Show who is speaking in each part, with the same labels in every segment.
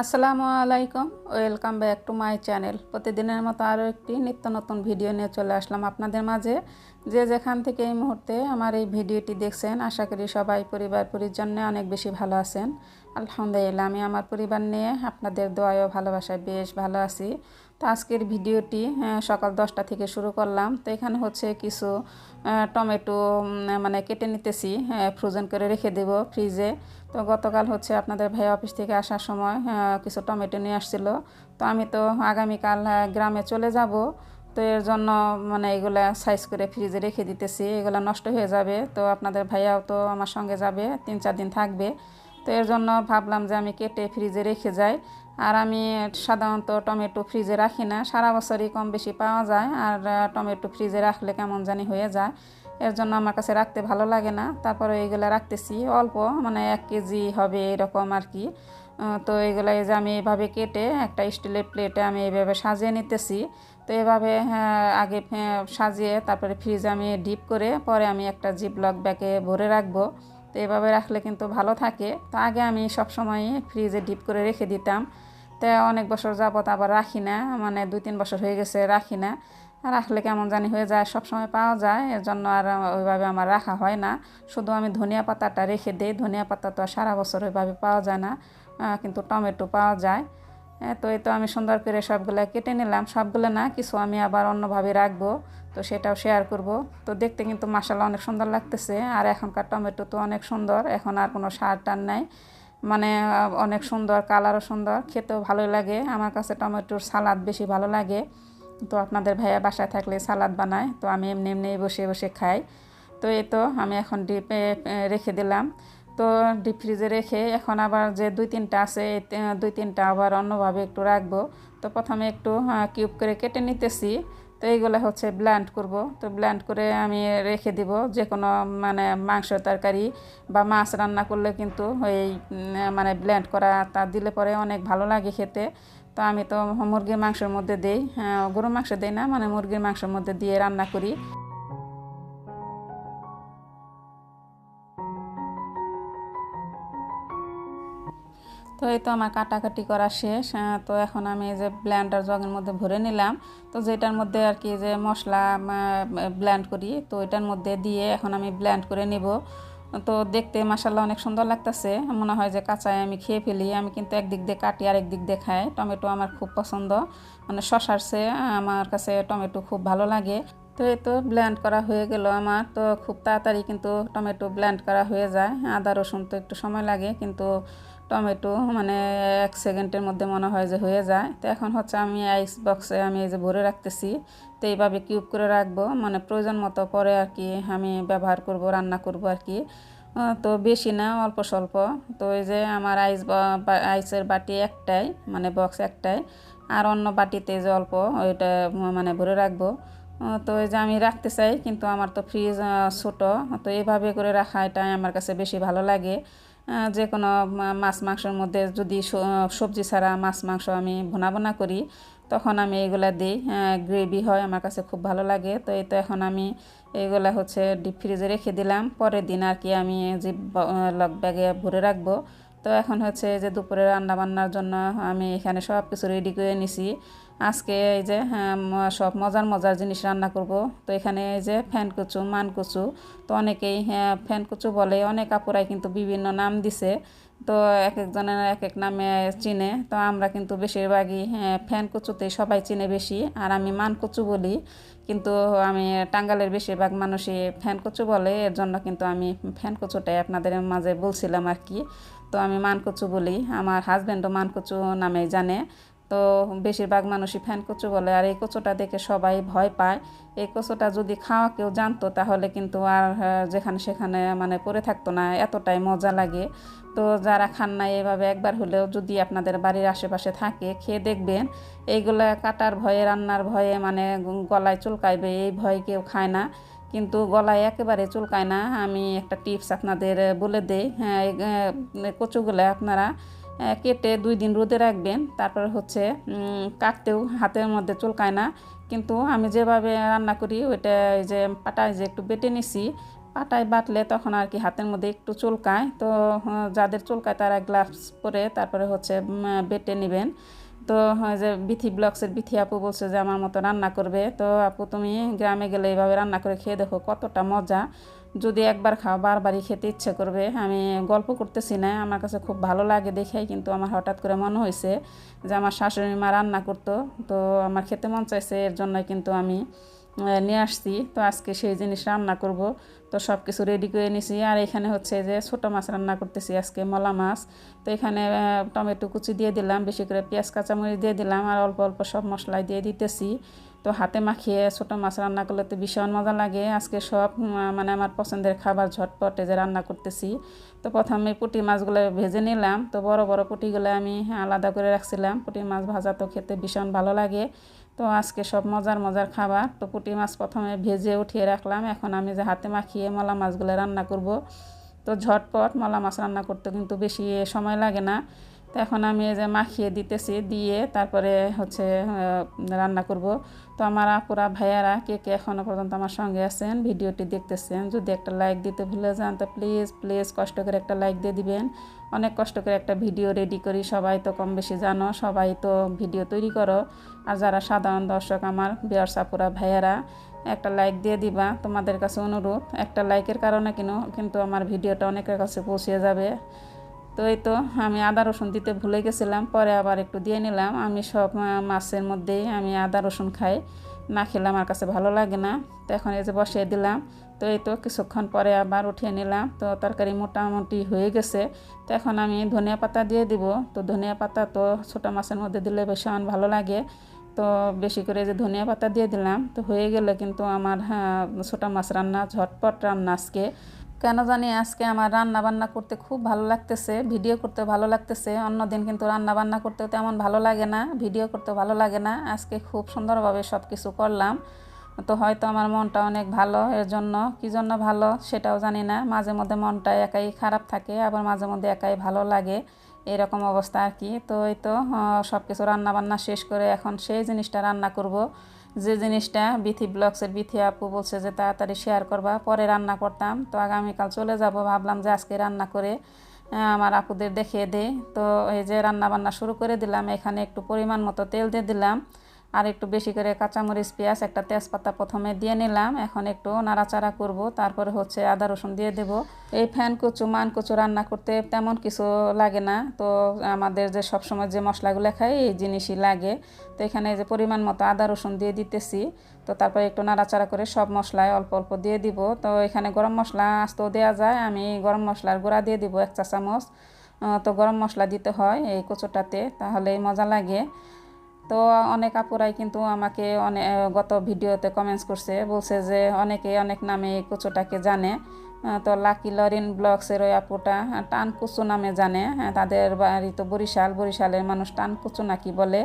Speaker 1: আসসালামু আলাইকুম। Welcome back to my channel প্রতিদিনের মতো আরও একটি নিত্য নতুন ভিডিও নিয়ে চলে আসলাম আপনাদের মাঝে। যে যেখান থেকে এই মুহূর্তে আমার এই ভিডিওটি দেখছেন, আশা করি সবাই পরিবার পরিজনে অনেক বেশি ভালো আছেন। আলহামদুলিল্লাহ, আমি আমার পরিবার নিয়ে আপনাদের দোয়ায় ভালোবাসায় বেশ ভালো আছি। তো আজকের ভিডিওটি সকাল দশটা থেকে শুরু করলাম। তো এখানে হচ্ছে কিছু টমেটো মানে কেটে নিতেছি ফ্রোজেন করে রেখে দেব ফ্রিজে তো গতকাল হচ্ছে আপনাদের ভাই অফিস থেকে আসার সময় আহ, কিছু টমেটো নিয়ে আসছিল। তো আমি তো আগামীকাল গ্রামে চলে যাব। তো এর জন্য মানে এগুলা সাইজ করে ফ্রিজে রেখে দিতেছি। এগুলা নষ্ট হয়ে যাবে। তো আপনাদের ভাইয়াও তো আমার সঙ্গে যাবে তিন চার দিন থাকবে। তো এর জন্য ভাবলাম যে আমি কেটে ফ্রিজে রেখে যাই। আর আমি সাধারণত টমেটো ফ্রিজে রাখি না। সারা বছরই কম বেশি পাওয়া যায়। আর টমেটো ফ্রিজে রাখলে কেমন জানি হয়ে যায়। এর জন্য আমার কাছে রাখতে ভালো লাগে না। তারপরে এইগুলো রাখতেছি অল্প মানে এক কেজি হবে এরকম আর কি তো এগুলো এই যে আমি এভাবে কেটে একটা স্টিলের প্লেটে আমি এইভাবে সাজিয়ে নিতেছি। তো এভাবে হ্যাঁ, আগে হ্যাঁ, সাজিয়ে তারপরে ফ্রিজে আমি ডিপ করে পরে আমি একটা জিপ লক ব্যাগে ভরে রাখব। তো এভাবে রাখলে কিন্তু ভালো থাকে। তো আগে আমি সবসময় ফ্রিজে ডিপ করে রেখে দিতাম। তো অনেক বছর যাবত আবার রাখি না মানে দুই তিন বছর হয়ে গেছে রাখি না। রাখলে কেমন জানি হয়ে যায় সব সময় পাওয়া যায় এর জন্য আর ওইভাবে আমার রাখা হয় না। শুধু আমি ধনিয়া পাতাটা রেখে দিই, ধনিয়া পাতা তো আর সারা বছর ওইভাবে পাওয়া যায় না কিন্তু টমেটো পাওয়া যায়। তো এই তো আমি সুন্দর করে সবগুলো কেটে নিলাম। সবগুলো না, কিছু আমি আবার অন্যভাবে রাখব। তো সেটাও শেয়ার করব। তো দেখতে কিন্তু মাসাল্লাহ অনেক সুন্দর লাগতেছে। আর এখনকার টমেটো তো অনেক সুন্দর। এখন আর কোনো সার টার নাই। মানে অনেক সুন্দর কালারও সুন্দর। খেতেও ভালোই লাগে। আমার কাছে টমেটোর সালাদ বেশি ভালো লাগে। তো আপনাদের ভাইয়া বাসায় থাকলে সালাদ বানায়। তো আমি এমনি এমনি বসে বসে খাই। তো এই তো আমি এখন ডিপে রেখে দিলাম। তো ডিপ ফ্রিজে রেখে এখন আবার যে দুই তিনটা আছে দুই তিনটা আবার অন্যভাবে একটু রাখব। তো প্রথমে একটু কিউব করে কেটে নিতেছি। তো এইগুলো হচ্ছে ব্ল্যান্ড করব। তো ব্ল্যান্ড করে আমি রেখে দিব যে কোনো মানে মাংস তরকারি বা মাছ রান্না করলে কিন্তু ওই মানে ব্ল্যান্ড করা তা দিলে পরে অনেক ভালো লাগে খেতে। তো আমি তো মুরগির মাংসের মধ্যে দিই হ্যাঁ, গরুর মাংস দিই না মানে মুরগির মাংসের মধ্যে দিয়ে রান্না করি। তো এই তো আমার কাটাকাটি করা শেষ তো এখন আমি যে ব্ল্যান্ডার জগের মধ্যে ভরে নিলাম। তো যেটার মধ্যে আর কি যে মশলা ব্ল্যান্ড করি, তো এটার মধ্যে দিয়ে এখন আমি ব্ল্যান্ড করে নিব। তো দেখতে মাসাল্লাহ অনেক সুন্দর লাগতেছে, মনে হয় যে কাঁচায় আমি খেয়ে ফেলি। আমি কিন্তু একদিক দিয়ে কাটি আর একদিক দিয়ে খাই, টমেটো আমার খুব পছন্দ। মানে শশার চেয়ে আমার কাছে টমেটো খুব ভালো লাগে। তো এই তো ব্ল্যান্ড করা হয়ে গেল আমার, তো খুব তাড়াতাড়ি কিন্তু টমেটো ব্ল্যান্ড করা হয়ে যায়। আদা, রসুন তো একটু সময় লাগে, কিন্তু টমেটো মানে এক সেকেন্ডের মধ্যে মনে হয় যে হয়ে যায়। তো এখন হচ্ছে আমি আইস বক্সে আমি এই যে ভরে রাখতেছি, তো এইভাবে কিউব করে রাখব। মানে প্রয়োজন মতো পরে আর কি আমি ব্যবহার করব, রান্না করব আর কি। তো বেশি না, অল্প স্বল্প। তো এই যে আমার আইস আইসের বাটি একটাই মানে বক্স একটাই। আর অন্য বাটিতে যে অল্প, ওইটা মানে ভরে রাখব। তো এই যে আমি রাখতে চাই, কিন্তু আমার তো ফ্রিজ ছোট। তো এইভাবে করে রাখা এটাই আমার কাছে বেশি ভালো লাগে। যে কোনো মাছ মাংসের মধ্যে যদি সবজি ছাড়া মাছ মাংস আমি বোনা বোনা করি, তখন আমি এইগুলা দিই। গ্রেভি হয়, আমার কাছে খুব ভালো লাগে। তো এই তো এখন আমি এইগুলা হচ্ছে ডিপ ফ্রিজে রেখে দিলাম। পরের দিন আর কি আমি জিপ লক ব্যাগে ভরে রাখব তো এখন হচ্ছে যে দুপুরে রান্না বান্নার জন্য আমি এখানে সব কিছু রেডি করে নিছি। আজকে এই যে হ্যাঁ, সব মজার মজার জিনিস রান্না করব। তো এখানে এই যে ফ্যান কুচু মান কুচু। তো অনেকেই হ্যাঁ, ফ্যান কুচু বলে অনেক আপুরাই কিন্তু বিভিন্ন নাম দিছে। তো এক একজনের এক এক নামে চিনে। তো আমরা কিন্তু বেশিরভাগই হ্যাঁ, ফ্যান কুচুতেই সবাই চিনে বেশি। আর আমি মান কুচু বলি। কিন্তু আমি টাঙ্গালের বেশিরভাগ মানুষই ফ্যান কুচু বলে। এর জন্য কিন্তু আমি ফ্যান কুচুটাই আপনাদের মাঝে বলছিলাম আর কি। তো আমি মানকচু বলি। আমার হাজব্যান্ডও মানকচু নামে জানে। তো বেশিরভাগ মানুষই ফ্যান কচু বলে। আর এই কচুটা দেখে সবাই ভয় পায়। এই কচুটা যদি খাওয়া কেউ জানতো, তাহলে কিন্তু আর যেখানে সেখানে মানে পড়ে থাকতো না। এতটাই মজা লাগে। তো যারা খান না এভাবে একবার হলেও যদি আপনাদের বাড়ির আশেপাশে থাকে, খেয়ে দেখবেন। এইগুলা কাটার ভয়ে, রান্নার ভয়ে মানে গলায় চুলকাইবে, এই ভয়ে কেউ খায় না। কিন্তু গলায় একেবারে চুলকায় না। আমি একটা টিপস আপনাদের বলে দেই। হ্যাঁ কচুগুলো আপনারা কেটে দুই দিন রোদে রাখবেন। তারপর হচ্ছে কাটতেও হাতের মধ্যে চুলকায় না। কিন্তু আমি যেভাবে রান্না করি, ওইটা এই যে পাটায় যে একটু বেটে নিছি, পাটায় বাটলে তখন আর কি হাতের মধ্যে একটু চুলকায়। তো যাদের চুলকায় তারা গ্লাভস পরে তারপরে হচ্ছে বেটে নেবেন। তো যে বিথি ব্লগসের বিথি আপু বলছে যে আমার মতো রান্না করবে। তো আপু, তুমি গ্রামে গেলে এইভাবে রান্না করে খেয়ে দেখো, কতটা মজা। যদি একবার খাও, বারবারই খেতে ইচ্ছে করবে। আমি গল্প করতেছি না, আমার কাছে খুব ভালো লাগে দেখেই, কিন্তু আমার হঠাৎ করে মনে হয়েছে যে আমার শাশুড়ি মা রান্না করতো। তো আমার খেতে মন চাইছে, এর জন্য কিন্তু আমি নিয়ে আসছি। তো আজকে সেই জিনিস রান্না করব। তো সব কিছু রেডি করে নিছি। আর এখানে হচ্ছে যে ছোটো মাছ রান্না করতেছি আজকে, মলা মাছ। তো এখানে টমেটো কুচি দিয়ে দিলাম, বেশি করে পেঁয়াজ, কাঁচামরিচ দিয়ে দিলাম, আর অল্প অল্প সব মশলা দিয়ে দিতেছি। তো হাতে মাখিয়ে ছোটো মাছ রান্না করলে তো ভীষণ মজা লাগে। আজকে সব মানে আমার পছন্দের খাবার ঝটপটে যে রান্না করতেছি। তো প্রথমে পুঁটি মাছগুলো ভেজে নিলাম। তো বড় বড় পুঁটিগুলো আমি আলাদা করে রাখছিলাম। পুঁটি মাছ ভাজা তো খেতে ভীষণ ভালো লাগে। তো আজকে সব মজার মজার খাবার। তো পুঁটি মাছ প্রথমে ভেজে উঠিয়ে রাখলাম। এখন আমি যে হাতে মাখিয়ে মলা মাছগুলো রান্না করব, তো ঝটপট মলা মাছ রান্না করতে কিন্তু বেশি সময় লাগে না। তো এখন আমি এই যে মাখিয়ে দিতেছি, দিয়ে তারপরে হচ্ছে রান্না করব। তো আমার আপুরা ভাইয়ারা কে কে এখনও পর্যন্ত আমার সঙ্গে আছেন, ভিডিওটি দেখতেছেন, যদি একটা লাইক দিতে ভুলে যান, তো প্লিজ প্লিজ কষ্ট করে একটা লাইক দিয়ে দিবেন। অনেক কষ্ট করে একটা ভিডিও রেডি করি, সবাই তো কম বেশি জানো, সবাই তো ভিডিও তৈরি করো। আর যারা সাধারণ দর্শক আমার বিয়ার সাপুরা ভাইয়ারা, একটা লাইক দিয়ে দিবা, তোমাদের কাছে অনুরোধ। একটা লাইকের কারণে কিনো, কিন্তু আমার ভিডিওটা অনেকের কাছে পৌঁছে যাবে। তো এই তো আমি আদা রসুন দিতে ভুলে গেছিলাম, পরে আবার একটু দিয়ে নিলাম। আমি সব মাছের মধ্যেই আমি আদা রসুন খাই। না খেলে আমার কাছে ভালো লাগে না। তো এখন এই যে বসিয়ে দিলাম। তো এই তো কিছুক্ষণ পরে আবার উঠিয়ে নিলাম। তো তরকারি মোটামুটি হয়ে গেছে। তো এখন আমি ধনিয়া পাতা দিয়ে দিব। তো ধনিয়া পাতা তো ছোটো মাছের মধ্যে দিলে বেশি আমার ভালো লাগে। তো বেশি করে যে ধনিয়া পাতা দিয়ে দিলাম। তো হয়ে গেলে কিন্তু আমার হ্যাঁ ছোটো মাছ রান্না ঝটপট রান্না আজকে। কেন জানি আজকে আমার রান্না বান্না করতে খুব ভালো লাগতেছে, ভিডিও করতে ভালো লাগতেছে। অন্যদিন কিন্তু রান্না বান্না করতেও তেমন ভালো লাগে না, ভিডিও করতে ভালো লাগে না। আজকে খুব সুন্দরভাবে সব কিছু করলাম। তো হয়তো আমার মনটা অনেক ভালো এর জন্য কী জন্য ভালো সেটাও জানি না। মাঝে মধ্যে মনটা একাই খারাপ থাকে, আবার মাঝে মধ্যে একাই ভালো লাগে, এরকম অবস্থা আর কি। তো এই তো সব কিছু রান্না বান্না শেষ করে এখন সেই জিনিসটা রান্না করব। যে জিনিসটা বিথি ব্লগসের বিথি আপু বলছে যে তাড়াতাড়ি শেয়ার করবা, পরে রান্না করতাম। তো আগামীকাল চলে যাব, ভাবলাম যে আজকে রান্না করে আমার আপুদের দেখিয়ে দেয় তো এই যে রান্না বান্না শুরু করে দিলাম, এখানে একটু পরিমাণ মতো তেল দিয়ে দিলাম। আর একটু বেশি করে কাঁচামরিচ, পেঁয়াজ, একটা তেজপাতা প্রথমে দিয়ে নিলাম। এখন একটু নাড়াচাড়া করব, তারপরে হচ্ছে আদা, রসুন দিয়ে দেব। এই ফ্যান কুচু, মান কুচু রান্না করতে তেমন কিছু লাগে না। তো আমাদের যে সবসময় যে মশলাগুলো খাই, এই জিনিসই লাগে। তো এখানে যে পরিমাণ মতো আদা, রসুন দিয়ে দিতেছি। তো তারপরে একটু নাড়াচাড়া করে সব মশলায় অল্প অল্প দিয়ে দিব। তো এখানে গরম মশলা আস্তেও দেওয়া যায়, আমি গরম মশলার গুঁড়া দিয়ে দিব এক চা চামচ তো গরম মশলা দিতে হয় এই কচুটাতে, তাহলেই মজা লাগে। তো অনেক আপুরাই কিন্তু আমাকে অনেক গত ভিডিওতে কমেন্টস করছে। বলছে যে অনেকে অনেক নামে এই কুচোটাকে জানে। তো লাকি লরিন ব্লগসের ওই আপুটা টান কুচু নামে জানে। তাদের বাড়ি তো বরিশাল বরিশালের মানুষ টান কুচু নাকি বলে।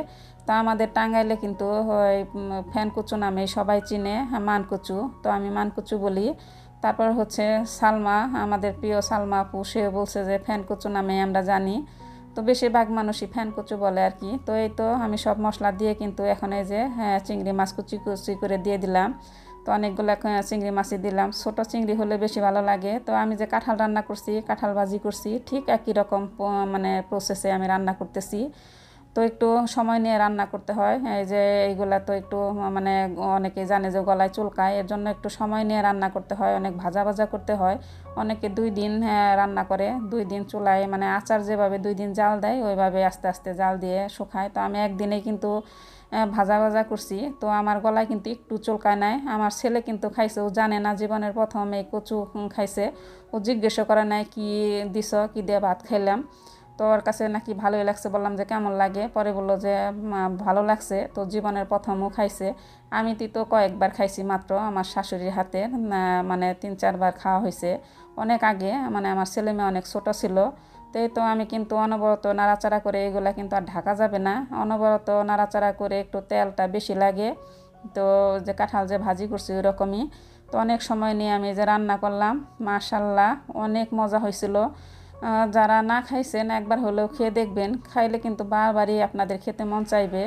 Speaker 1: তো আমাদের টাঙ্গাইলে কিন্তু ওই উম, ফ্যান কুচু নামে সবাই চিনে হ্যাঁ, মানকুচু। তো আমি মানকুচু বলি। তারপর হচ্ছে সালমা আমাদের প্রিয় সালমা আপু সে বলছে যে ফ্যান কুচু নামে আমরা জানি। তো বেশিরভাগ মানুষই ফ্যান কচু বলে আর কি। তো এই তো আমি সব মশলা দিয়ে কিন্তু এখন এই যে হ্যাঁ চিংড়ি মাছ কুচি কুচি করে দিয়ে দিলাম। তো অনেকগুলো চিংড়ি মাছই দিলাম। ছোট চিংড়ি হলে বেশি ভালো লাগে। তো আমি যে কাঁঠাল রান্না করছি, কাঁঠাল ভাজি করছি, ঠিক একই রকম মানে প্রসেসে আমি রান্না করতেছি। তো একটু সময় নিয়ে রান্না করতে হয়। এই যে এইগুলা তো একটু মানে অনেকে জানে যে গলায় চুলকায় এর জন্য একটু সময় নিয়ে রান্না করতে হয় অনেক ভাজা ভাজা করতে হয়। অনেকে দুই দিন হ্যাঁ, রান্না করে দুই দিন চুলায় মানে আচার যেভাবে দুই দিন জাল দেয় ওইভাবে আস্তে আস্তে জাল দিয়ে শুকায়। তো আমি একদিনে কিন্তু ভাজা ভাজা করছি। তো আমার গলায় কিন্তু একটু চুলকায় নাই। আমার ছেলে কিন্তু খাইছে ও জানে না জীবনের প্রথম এই কচু খাইছে। ও জিজ্ঞেস করে নাই কি দিছ? কি দিয়ে ভাত খাইলাম? তো ওর কাছে নাকি ভালোই লাগছে বললাম যে কেমন লাগে? পরে বলল যে "মা, ভালো লাগছে তো জীবনের প্রথমও খাইছে। আমি তো কয়েকবার খাইছি মাত্র আমার শাশুড়ির হাতে মানে তিন চারবার খাওয়া হয়েছে অনেক আগে মানে আমার ছেলে মেয়ে অনেক ছোট ছিল। তো তো আমি কিন্তু অনবরত নাড়াচাড়া করে এগুলা কিন্তু আর ঢাকা যাবে না। অনবরত নাড়াচাড়া করে একটু তেলটা বেশি লাগে। তো যে কাঁঠাল যে ভাজি করছি ওরকমই। তো অনেক সময় নিয়ে আমি যে রান্না করলাম মাশাল্লাহ অনেক মজা হয়েছিল যারা না খাইছেন, একবার হলেও খেয়ে দেখবেন। খাইলে কিন্তু বারবারই আপনাদের খেতে মন চাইবে।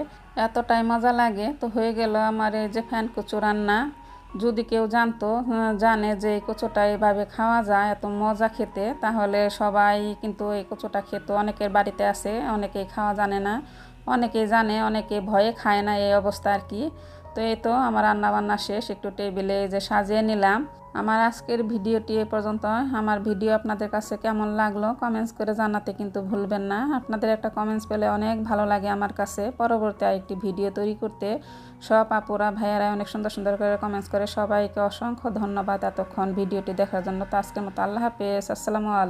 Speaker 1: এতটাই মজা লাগে। তো হয়ে গেল আমার এই যে ফ্যান কুচু রান্না। যদি কেউ জানতো জানে যে এই কচুটা এভাবে খাওয়া যায়, এত মজা খেতে, তাহলে সবাই কিন্তু এই কচুটা খেত। অনেকের বাড়িতে আছে, অনেকেই খাওয়া জানে না। অনেকেই জানে, অনেকে ভয়ে খায় না এই অবস্থা আর কি। তো এই তো আমার রান্না বান্না শেষ, একটু টেবিলে যে সাজিয়ে নিলাম। আমার আজকের ভিডিওটি এ পর্যন্ত। আমার ভিডিও আপনাদের কাছে কেমন লাগল কমেন্টস করে জানাতে কিন্তু ভুলবেন না। আপনাদের একটা কমেন্টস পেলে অনেক ভালো লাগে আমার কাছে। পরবর্তী আরেকটি ভিডিও তৈরি করতে সব আপুরা, ভাইয়ারা অনেক সুন্দর সুন্দর করে কমেন্টস করে। সবাইকে অসংখ্য ধন্যবাদ এতক্ষণ ভিডিওটি দেখার জন্য। তো আজকের মতো আল্লাহ হাফেজ। আসসালামু আলাইকুম।